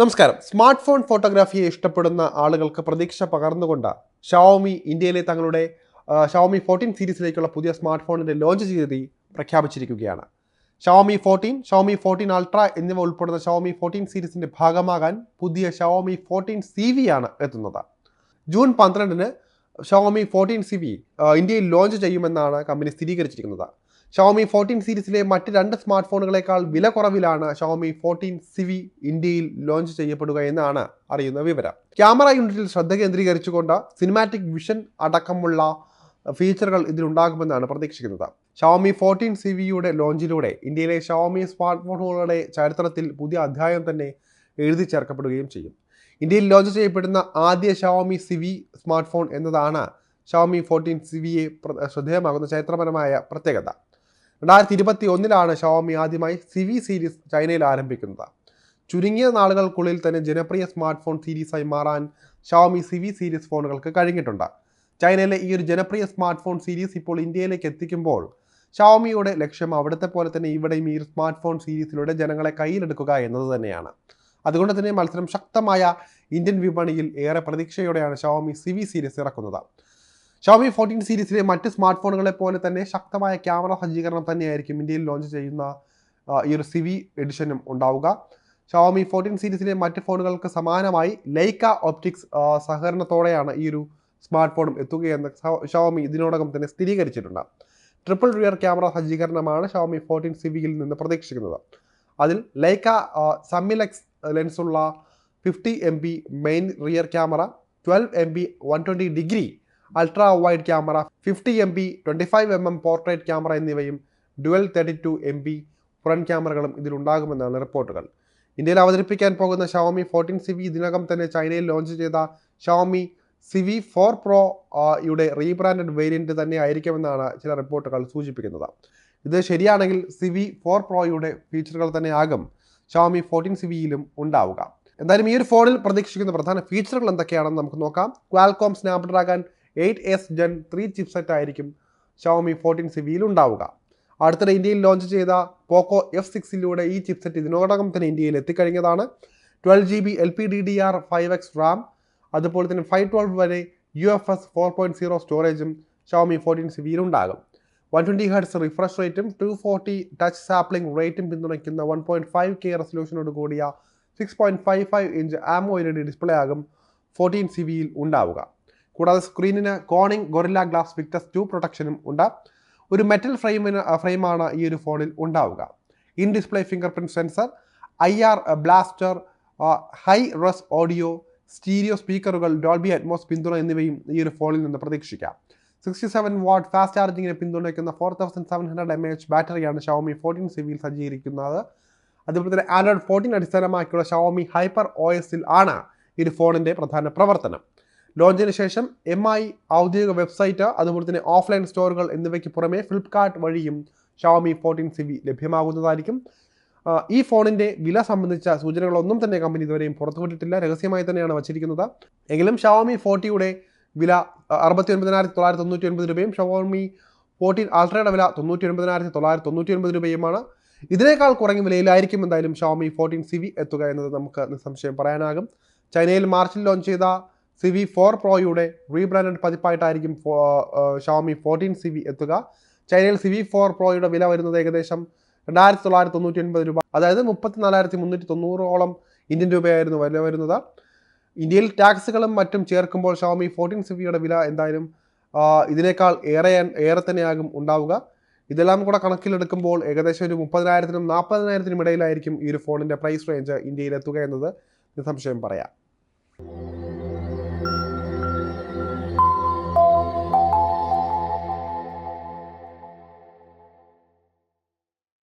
നമസ്കാരം. Smart phone ഫോട്ടോഗ്രാഫിയെ ഇഷ്ടപ്പെടുന്ന ആളുകൾക്ക് പ്രതീക്ഷ പകർന്നുകൊണ്ട് ഷവോമി ഇന്ത്യയിലെ തങ്ങളുടെ ഷവോമി ഫോർട്ടീൻ സീരീസിലേക്കുള്ള പുതിയ സ്മാർട്ട് ഫോണിന്റെ ലോഞ്ച് തീയതി പ്രഖ്യാപിച്ചിരിക്കുകയാണ്. Xiaomi fourteen Xiaomi fourteen ultra എന്നിവ ഉൾപ്പെടുന്ന ഷവോമി ഫോർട്ടീൻ സീരീസിന്റെ ഭാഗമാകാൻ പുതിയ ഷവോമി ഫോർട്ടീൻ സി വി ആണ് എത്തുന്നത്. ജൂൺ പന്ത്രണ്ടിന് ഷവോമി ഫോർട്ടീൻ സി വി ഇന്ത്യയിൽ ലോഞ്ച് ചെയ്യുമെന്നാണ് കമ്പനി സ്ഥിരീകരിച്ചിരിക്കുന്നത്. ഷവോമി ഫോർട്ടീൻ സീരീസിലെ മറ്റ് രണ്ട് സ്മാർട്ട് ഫോണുകളേക്കാൾ വില കുറവിലാണ് ഷോമി ഫോർട്ടീൻ സിവി ഇന്ത്യയിൽ ലോഞ്ച് ചെയ്യപ്പെടുക എന്നാണ് അറിയുന്ന വിവരം. ക്യാമറ യൂണിറ്റിൽ ശ്രദ്ധ കേന്ദ്രീകരിച്ചുകൊണ്ട് സിനിമാറ്റിക് വിഷൻ അടക്കമുള്ള ഫീച്ചറുകൾ ഇതിലുണ്ടാകുമെന്നാണ് പ്രതീക്ഷിക്കുന്നത്. ഷവോമി ഫോർട്ടീൻ സിവിയുടെ ലോഞ്ചിലൂടെ ഇന്ത്യയിലെ ഷോമി സ്മാർട്ട് ഫോണുകളുടെ ചരിത്രത്തിൽ പുതിയ അധ്യായം തന്നെ എഴുതി ചേർക്കപ്പെടുകയും ചെയ്യും. ഇന്ത്യയിൽ ലോഞ്ച് ചെയ്യപ്പെടുന്ന ആദ്യ ഷവോമി സിവി സ്മാർട്ട് ഫോൺ എന്നതാണ് ഷവോമി ഫോർട്ടീൻ സിവിയെ ശ്രദ്ധേയമാകുന്ന ചരിത്രപരമായ പ്രത്യേകത. രണ്ടായിരത്തി ഇരുപത്തി ഒന്നിലാണ് ഷവോമി ആദ്യമായി സിവി സീരീസ് ചൈനയിൽ ആരംഭിക്കുന്നത്. ചുരുങ്ങിയ നാളുകൾക്കുള്ളിൽ തന്നെ ജനപ്രിയ സ്മാർട്ട് ഫോൺ സീരീസായി മാറാൻ ഷവോമി സിവി സീരീസ് ഫോണുകൾക്ക് കഴിഞ്ഞിട്ടുണ്ട്. ചൈനയിലെ ഈ ഒരു ജനപ്രിയ സ്മാർട്ട് ഫോൺ സീരീസ് ഇപ്പോൾ ഇന്ത്യയിലേക്ക് എത്തിക്കുമ്പോൾ ഷവോമിയുടെ ലക്ഷ്യം അവിടുത്തെ പോലെ തന്നെ ഇവിടെയും ഈ സ്മാർട്ട് ഫോൺ സീരീസിലൂടെ ജനങ്ങളെ കയ്യിലെടുക്കുക എന്നത് തന്നെയാണ്. അതുകൊണ്ട് തന്നെ മത്സരം ശക്തമായ ഇന്ത്യൻ വിപണിയിൽ ഏറെ പ്രതീക്ഷയോടെയാണ് ഷവോമി സിവി സീരീസ് ഇറക്കുന്നത്. ഷവോമി ഫോർട്ടീൻ സീരീസിലെ മറ്റ് സ്മാർട്ട് ഫോണുകളെ പോലെ തന്നെ ശക്തമായ ക്യാമറ സജ്ജീകരണം തന്നെയായിരിക്കും ഇന്ത്യയിൽ ലോഞ്ച് ചെയ്യുന്ന ഈ ഒരു സിവി എഡിഷനും ഉണ്ടാവുക. ഷോമി ഫോർട്ടീൻ സീരീസിലെ മറ്റ് ഫോണുകൾക്ക് സമാനമായി ലൈക്ക ഓപ്റ്റിക്സ് സഹകരണത്തോടെയാണ് ഈ ഒരു സ്മാർട്ട് ഫോണും എത്തുകയെന്ന് ഷോമി ഇതിനോടകം തന്നെ സ്ഥിരീകരിച്ചിട്ടുണ്ട്. ട്രിപ്പിൾ റിയർ ക്യാമറ സജ്ജീകരണമാണ് ഷോമി ഫോർട്ടീൻ സിവിയിൽ നിന്ന് പ്രതീക്ഷിക്കുന്നത്. അതിൽ Leica Summilux ലെൻസുള്ള fifty M B main rear camera twelve M B one twenty degree ultra wide camera fifty M B twenty five M M portrait camera എന്നിവയും dual thirty two M B front ക്യാമറകളും ഇതിലുണ്ടാകുമെന്നാണ് റിപ്പോർട്ടുകൾ. ഇന്ത്യയിൽ അവതരിപ്പിക്കാൻ പോകുന്ന Xiaomi fourteen C V ഇതിനകം തന്നെ ചൈനയിൽ ലോഞ്ച് ചെയ്ത ഷവോമി സിവി ഫോർ പ്രോ യുടെ റീബ്രാൻഡഡ് വേരിയന്റ് തന്നെ ആയിരിക്കുമെന്നാണ് ചില റിപ്പോർട്ടുകൾ സൂചിപ്പിക്കുന്നത്. ഇത് ശരിയാണെങ്കിൽ സി വി ഫോർ പ്രോയുടെ ഫീച്ചറുകൾ തന്നെ ആകും ഷവോമി ഫോർട്ടീൻ സി വിയിലും ഉണ്ടാവുക. എന്തായാലും ഈ ഒരു ഫോണിൽ പ്രതീക്ഷിക്കുന്ന പ്രധാന ഫീച്ചറുകൾ എന്തൊക്കെയാണെന്ന് നമുക്ക് നോക്കാം. Qualcomm Snapdragon eight S Gen three chipset ആയിരിക്കും ഷോമി ഫോർട്ടീൻ സിവിയിൽ ഉണ്ടാവുക. അടുത്തിടെ ഇന്ത്യയിൽ ലോഞ്ച് ചെയ്ത പോക്കോ എഫ് സിക്സിലൂടെ ഈ ചിപ്സെറ്റ് ഇതിനോടകം തന്നെ ഇന്ത്യയിൽ എത്തിക്കഴിഞ്ഞതാണ്. Twelve G B L P D D R five X RAM. അതുപോലെ തന്നെ ഫൈവ് ട്വൽവ് വരെ U F S four point zero സ്റ്റോറേജും ഷോമി ഫോർട്ടീൻ സിവിയിൽ ഉണ്ടാകും. വൺ ട്വന്റി ഹെഡ്സ് റിഫ്രഷ് റേറ്റും ടു ഫോർട്ടി ടച്ച് സാപ്ലിംഗ് റേറ്റും പിന്തുണയ്ക്കുന്ന വൺ പോയിന്റ് ഫൈവ് കെ റെസൊല്യൂഷനോട് കൂടിയ six point five five inch AMOLED display ആകും ഫോർട്ടീൻ സി വിയിൽ ഉണ്ടാവുക. കൂടാതെ സ്ക്രീനിന് Corning Gorilla Glass Victus two പ്രൊട്ടക്ഷനും ഉണ്ട്. ഒരു മെറ്റൽ ഫ്രെയിമിന് ഫ്രെയിമാണ് ഈ ഒരു ഫോണിൽ ഉണ്ടാവുക. In display fingerprint sensor I R blaster high res audio stereo സ്പീക്കറുകൾ Dolby Atmos പിന്തുണ എന്നിവയും ഈ ഒരു ഫോണിൽ നിന്ന് പ്രതീക്ഷിക്കാം. സിക്സ്റ്റി സെവൻ വാട്ട് ഫാസ്റ്റ് ചാർജിങ്ങിനെ പിന്തുണയ്ക്കുന്ന four thousand seven hundred M H ബാറ്ററിയാണ് ഷവോമി ഫോർട്ടീൻ സിവിയിൽ സജ്ജീകരിക്കുന്നത്. അതുപോലെ തന്നെ ആൻഡ്രോയിഡ് ഫോർട്ടീൻ അടിസ്ഥാനമാക്കിയുള്ള ഷവോമി ഹൈപ്പർ ഒ എസിൽ ആണ് ഈ ഒരു ഫോണിന്റെ പ്രധാന പ്രവർത്തനം. ലോഞ്ചിന് ശേഷം എം ഐ ഔദ്യോഗിക വെബ്സൈറ്റ് അതുപോലെ തന്നെ ഓഫ്ലൈൻ സ്റ്റോറുകൾ എന്നിവയ്ക്ക് പുറമെ ഫ്ലിപ്കാർട്ട് വഴിയും ഷവോമി ഫോർട്ടീൻ സി വി ലഭ്യമാകുന്നതായിരിക്കും. ഈ ഫോണിന്റെ വില സംബന്ധിച്ച സൂചനകളൊന്നും തന്നെ കമ്പനി ഇതുവരെയും പുറത്തുവിട്ടിട്ടില്ല. രഹസ്യമായി തന്നെയാണ് വച്ചിരിക്കുന്നത്. എങ്കിലും ഷവോമി ഫോർട്ടിയുടെ വില അറുപത്തി ഒൻപതിനായിരത്തി തൊള്ളായിരത്തി തൊണ്ണൂറ്റി ഒൻപത് രൂപയും ഷവോമി ഫോർട്ടീൻ അൾട്രയുടെ വില തൊണ്ണൂറ്റി ഒൻപതിനായിരത്തി തൊള്ളായിരത്തി തൊണ്ണൂറ്റി ഒൻപത് രൂപയുമാണ്. ഇതിനേക്കാൾ കുറഞ്ഞ വിലയിലായിരിക്കും എന്തായാലും ഷവോമി ഫോർട്ടീൻ സി വി എത്തുക എന്നത് നമുക്ക് നിസ്സംശയം പറയാനാകും. ചൈനയിൽ മാർച്ചിൽ ലോഞ്ച് ചെയ്ത സി വി ഫോർ പ്രോയുടെ റീബ്രാൻഡഡ് പതിപ്പായിട്ടായിരിക്കും ഷവോമി ഫോർട്ടീൻ സി വി എത്തുക. ചൈനയിൽ സി വി ഫോർ പ്രോയുടെ വില വരുന്നത് ഏകദേശം രണ്ടായിരത്തി തൊള്ളായിരത്തി തൊണ്ണൂറ്റി ഒൻപത് രൂപ. അതായത് മുപ്പത്തി നാലായിരത്തി മുന്നൂറ്റി തൊണ്ണൂറോളം ഇന്ത്യൻ രൂപയായിരുന്നു വില വരുന്നത്. ഇന്ത്യയിൽ ടാക്സുകളും മറ്റും ചേർക്കുമ്പോൾ ഷവോമി ഫോർട്ടീൻ സി വിയുടെ വില എന്തായാലും ഇതിനേക്കാൾ ഏറെ ഏറെ തന്നെയാകും ഉണ്ടാവുക. ഇതെല്ലാം കൂടെ കണക്കിലെടുക്കുമ്പോൾ ഏകദേശം ഒരു മുപ്പതിനായിരത്തിനും നാൽപ്പതിനായിരത്തിനും ഇടയിലായിരിക്കും ഈ ഒരു ഫോണിന്റെ പ്രൈസ് റേഞ്ച് ഇന്ത്യയിൽ എത്തുക എന്നത് നിസ്സംശയം പറയാം.